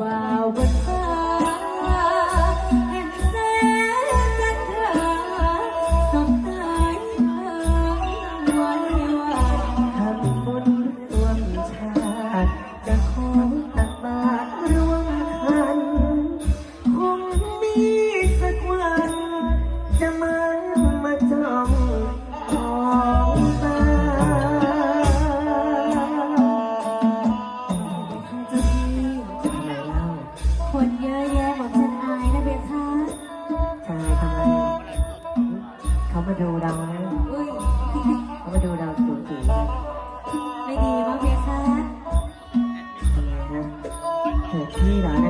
Wow. เขามาดูเรานะยเขามาดูเราสูงสูงไม่ดีมั้งเยคะเธอพี่เหรอนะ